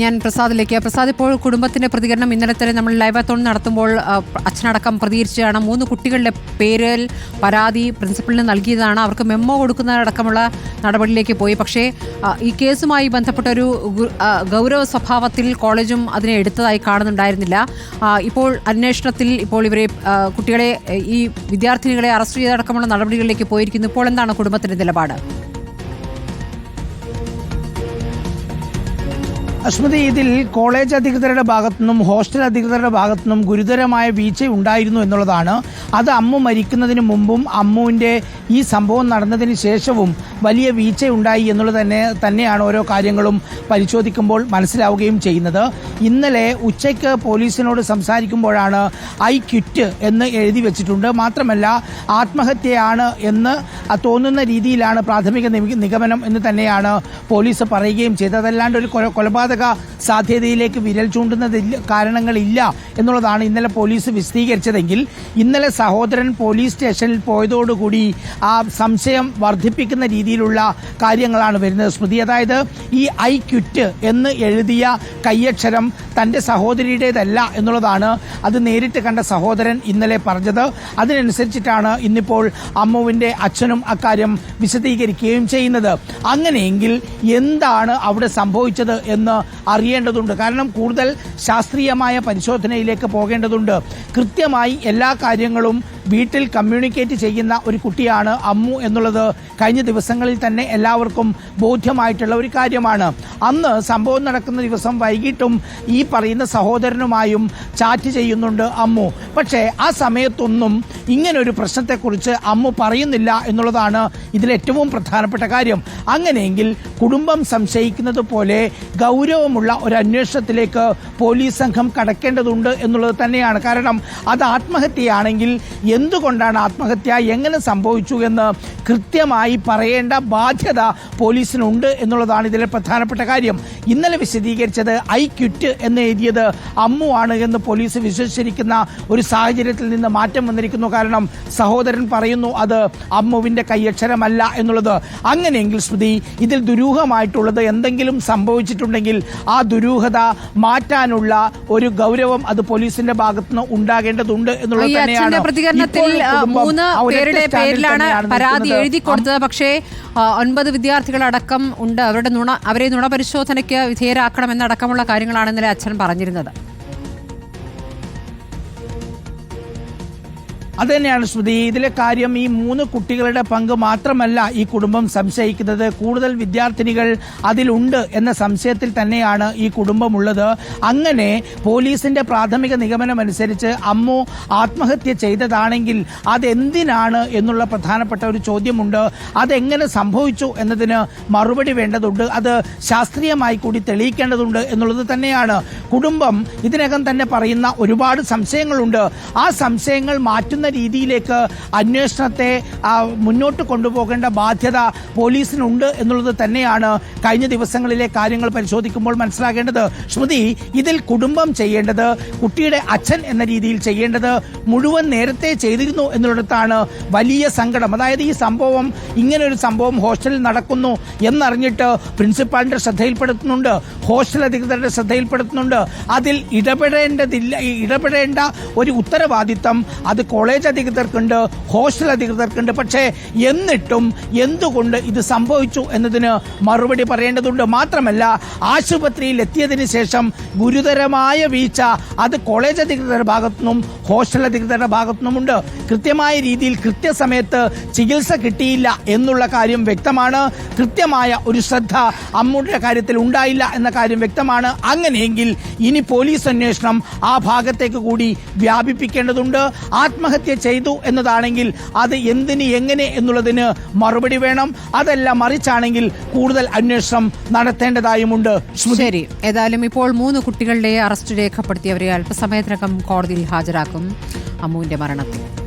ഞാൻ പ്രസാദിലേക്ക്. പ്രസാദ് ഇപ്പോൾ കുടുംബത്തിന്റെ പ്രതികരണം ഇന്നലെ തന്നെ നമ്മൾ ലൈവാത്തോൺ നടത്തുമ്പോൾ അച്ഛനടക്കം പ്രതികരിച്ചാണ് മൂന്ന് കുട്ടികളുടെ പേരിൽ പരാതി പ്രിൻസിപ്പലിന് നൽകിയതാണ്. അവർക്ക് മെമ്മോ കൊടുക്കുന്നതടക്കമുള്ള നടപടിയിലേക്ക് പോയി. പക്ഷേ ഈ കേസുമായി ബന്ധപ്പെട്ട ഒരു ഗൗരവ സ്വഭാവത്തിൽ കോളേജും അതിനെ എടുത്തതായി കാണുന്നുണ്ടായിരുന്നില്ല. ഇപ്പോൾ അന്വേഷണത്തിൽ ഇപ്പോൾ ഇവരെ കുട്ടികളെ ഈ വിദ്യാർത്ഥിനികളെ അറസ്റ്റ് ചെയ്തടക്കമുള്ള നടപടികളിലേക്ക് പോയിരിക്കുന്നു. ഇപ്പോൾ എന്താണ് കുടുംബത്തിന്റെ നിലപാട്? അസ്മതി ഇതിൽ കോളേജ് അധികൃതരുടെ ഭാഗത്തുനിന്നും ഹോസ്റ്റൽ അധികൃതരുടെ ഭാഗത്തുനിന്നും ഗുരുതരമായ വീഴ്ച ഉണ്ടായിരുന്നു എന്നുള്ളതാണ്. അത് അമ്മു മരിക്കുന്നതിന് മുമ്പും അമ്മുവിന്റെ ഈ സംഭവം നടന്നതിന് ശേഷവും വലിയ വീഴ്ച ഉണ്ടായി എന്നുള്ളത് തന്നെ തന്നെയാണ് ഓരോ കാര്യങ്ങളും പരിശോധിക്കുമ്പോൾ മനസ്സിലാവുകയും ചെയ്യുന്നത്. ഇന്നലെ ഉച്ചയ്ക്ക് പോലീസിനോട് സംസാരിക്കുമ്പോഴാണ് ഐ ക്വിറ്റ് എന്ന് എഴുതി വെച്ചിട്ടുണ്ട്. മാത്രമല്ല ആത്മഹത്യയാണ് എന്ന് തോന്നുന്ന രീതിയിലാണ് പ്രാഥമിക നിഗമനം എന്ന് തന്നെയാണ് പോലീസ് പറയുകയും ചെയ്തത്. അതല്ലാണ്ട് ഒരു കൊലപാതക സാധ്യതയിലേക്ക് വിരൽ ചൂണ്ടുന്നതില്ല കാരണങ്ങളില്ല എന്നുള്ളതാണ് ഇന്നലെ പോലീസ് വിശദീകരിച്ചതെങ്കിൽ ഇന്നലെ സഹോദരൻ പോലീസ് സ്റ്റേഷനിൽ പോയതോടുകൂടി ആ സംശയം വർദ്ധിപ്പിക്കുന്ന രീതിയിലുള്ള കാര്യങ്ങളാണ് വരുന്നത്. സ്മൃതി അതായത് ഈ ഐ ക്യുറ്റ് എന്ന് എഴുതിയ കയ്യക്ഷരം തന്റെ സഹോദരിയുടേതല്ല എന്നുള്ളതാണ് അത് നേരിട്ട് കണ്ട സഹോദരൻ ഇന്നലെ പറഞ്ഞത്. അതിനനുസരിച്ചിട്ടാണ് ഇന്നിപ്പോൾ അമ്മുവിന്റെ അച്ഛനും അക്കാര്യം വിശദീകരിക്കുകയും ചെയ്യുന്നത്. അങ്ങനെയെങ്കിൽ എന്താണ് അവിടെ സംഭവിച്ചത് എന്ന് അറിയേണ്ടതുണ്ട്. കാരണം കൂടുതൽ ശാസ്ത്രീയമായ പരിശോധനയിലേക്ക് പോകേണ്ടതുണ്ട്. കൃത്യമായി എല്ലാ കാര്യങ്ങളും വീട്ടിൽ കമ്മ്യൂണിക്കേറ്റ് ചെയ്യുന്ന ഒരു കുട്ടിയാണ് അമ്മു എന്നുള്ളത് കഴിഞ്ഞ ദിവസങ്ങളിൽ തന്നെ എല്ലാവർക്കും ബോധ്യമായിട്ടുള്ള ഒരു കാര്യമാണ്. അന്ന് സംഭവം നടക്കുന്ന ദിവസം വൈകിട്ടും ഈ പറയുന്ന സഹോദരനുമായും ചാറ്റ് ചെയ്യുന്നുണ്ട് അമ്മു. പക്ഷേ ആ സമയത്തൊന്നും ഇങ്ങനൊരു പ്രശ്നത്തെക്കുറിച്ച് അമ്മു പറയുന്നില്ല എന്നുള്ളതാണ് ഇതിലേറ്റവും പ്രധാനപ്പെട്ട കാര്യം. അങ്ങനെയെങ്കിൽ കുടുംബം സംശയിക്കുന്നത് പോലെ ഗൗരവമുള്ള ഒരു അന്വേഷണത്തിലേക്ക് പോലീസ് സംഘം കടക്കേണ്ടതുണ്ട് എന്നുള്ളത് തന്നെയാണ്. കാരണം അത് ആത്മഹത്യയാണെങ്കിൽ എന്തുകൊണ്ടാണ് ആത്മഹത്യ? എങ്ങനെ സംഭവിച്ചു എന്ന് കൃത്യമായി പറയേണ്ട ബാധ്യത പോലീസിനുണ്ട് എന്നുള്ളതാണ് ഇതിലെ പ്രധാനപ്പെട്ട കാര്യം. ഇന്നലെ വിശദീകരിച്ചത് ഐ ക്വിറ്റ് എന്ന് എഴുതിയത് അമ്മു ആണ് എന്ന് പോലീസ് വിശ്വസിച്ചിരിക്കുന്ന ഒരു സാഹചര്യത്തിൽ നിന്ന് മാറ്റം വന്നിരിക്കുന്നു. കാരണം സഹോദരൻ പറയുന്നു അത് അമ്മുവിന്റെ കൈയക്ഷരമല്ല എന്നുള്ളത്. അങ്ങനെയെങ്കിൽ സ്മൃതി ഇതിൽ ദുരൂഹമായിട്ടുള്ളത് എന്തെങ്കിലും സംഭവിച്ചിട്ടുണ്ടെങ്കിൽ ആ ദുരൂഹത മാറ്റാനുള്ള ഒരു ഗൗരവം അത് പോലീസിന്റെ ഭാഗത്തുനിന്ന് ഉണ്ടാകേണ്ടതുണ്ട് എന്നുള്ളത് തന്നെയാണ്. ആ, മൂന്ന് പേരുടെ പേരിലാണ് പരാതി. എഴുതി കൊടുത്തത്. പക്ഷേ ഒൻപത് വിദ്യാർത്ഥികളടക്കം ഉണ്ട്. അവരുടെ നുണ അവരെ നുണ പരിശോധനയ്ക്ക് വിധേയരാക്കണമെന്നടക്കമുള്ള കാര്യങ്ങളാണ് ഇന്നലെ അച്ഛൻ പറഞ്ഞിരുന്നത്. അത് തന്നെയാണ് ശ്രുതി. ഇതിലെ കാര്യം ഈ മൂന്ന് കുട്ടികളുടെ പങ്ക് മാത്രമല്ല ഈ കുടുംബം സംശയിക്കുന്നത്. കൂടുതൽ വിദ്യാർത്ഥിനികൾ അതിലുണ്ട് എന്ന സംശയത്തിൽ തന്നെയാണ് ഈ കുടുംബമുള്ളത്. അങ്ങനെ പോലീസിന്റെ പ്രാഥമിക നിഗമനം അനുസരിച്ച് അമ്മു ആത്മഹത്യ ചെയ്തതാണെങ്കിൽ അതെന്തിനാണ് എന്നുള്ള പ്രധാനപ്പെട്ട ഒരു ചോദ്യമുണ്ട്. അതെങ്ങനെ സംഭവിച്ചു എന്നതിന് മറുപടി വേണ്ടതുണ്ട്. അത് ശാസ്ത്രീയമായി കൂടി തെളിയിക്കേണ്ടതുണ്ട് എന്നുള്ളത് തന്നെയാണ്. കുടുംബം ഇതിനകം തന്നെ പറയുന്ന ഒരുപാട് സംശയങ്ങളുണ്ട്. ആ സംശയങ്ങൾ മാറ്റുന്ന രീതിയിലേക്ക് അന്വേഷണത്തെ മുന്നോട്ട് കൊണ്ടുപോകേണ്ട ബാധ്യത പോലീസിനുണ്ട് എന്നുള്ളത് തന്നെയാണ് കഴിഞ്ഞ ദിവസങ്ങളിലെ കാര്യങ്ങൾ പരിശോധിക്കുമ്പോൾ മനസ്സിലാകേണ്ടത്. ശ്രുതി ഇതിൽ കുടുംബം ചെയ്യേണ്ടത് കുട്ടിയുടെ അച്ഛൻ എന്ന രീതിയിൽ ചെയ്യേണ്ടത് മുഴുവൻ നേരത്തെ ചെയ്തിരുന്നു എന്നുള്ളിടത്താണ് വലിയ സങ്കടം. അതായത് ഈ സംഭവം ഇങ്ങനെ ഒരു സംഭവം ഹോസ്റ്റലിൽ നടക്കുന്നു എന്നറിഞ്ഞിട്ട് പ്രിൻസിപ്പാളിന്റെ ശ്രദ്ധയിൽപ്പെടുത്തുന്നുണ്ട് ഹോസ്റ്റൽ അധികൃതരുടെ ശ്രദ്ധയിൽപ്പെടുത്തുന്നുണ്ട്. അതിൽ ഇടപെടേണ്ടതില്ല ഇടപെടേണ്ട ഒരു ഉത്തരവാദിത്തം അത് കോളേജ് അധികൃതർക്കുണ്ട് ഹോസ്റ്റൽ അധികൃതർക്കുണ്ട്. പക്ഷേ എന്നിട്ടും എന്തുകൊണ്ട് ഇത് സംഭവിച്ചു എന്നതിന് മറുപടി പറയേണ്ടതുണ്ട്. മാത്രമല്ല ആശുപത്രിയിൽ എത്തിയതിന് ശേഷം ഗുരുതരമായ വീഴ്ച അത് കോളേജ് അധികൃതരുടെ ഭാഗത്തുനിന്നും ഹോസ്റ്റൽ അധികൃതരുടെ ഭാഗത്തുനിന്നുമുണ്ട്. കൃത്യമായ രീതിയിൽ കൃത്യസമയത്ത് ചികിത്സ കിട്ടിയില്ല എന്നുള്ള കാര്യം വ്യക്തമാണ്. കൃത്യമായ ഒരു ശ്രദ്ധ അമ്മൂടിയുടെ കാര്യത്തിൽ ഉണ്ടായില്ല എന്ന കാര്യം വ്യക്തമാണ്. അങ്ങനെയെങ്കിൽ ഇനി പോലീസ് അന്വേഷണം ആ ഭാഗത്തേക്ക് കൂടി വ്യാപിപ്പിക്കേണ്ടതുണ്ട്. ആത്മഹത്യ ചെയ്തു എന്നതാണെങ്കിൽ അത് എന്തിന് എങ്ങനെ എന്നുള്ളതിന് മറുപടി വേണം. അതല്ല മറിച്ചാണെങ്കിൽ കൂടുതൽ അന്വേഷണം നടത്തേണ്ടതായുമുണ്ട്. ശരി. ഏതായാലും ഇപ്പോൾ മൂന്ന് കുട്ടികളുടെ അറസ്റ്റ് രേഖപ്പെടുത്തിയവരെ അല്പസമയത്തിനകം കോടതിയിൽ ഹാജരാക്കും. അമ്മുവിന്റെ മരണത്തിൽ.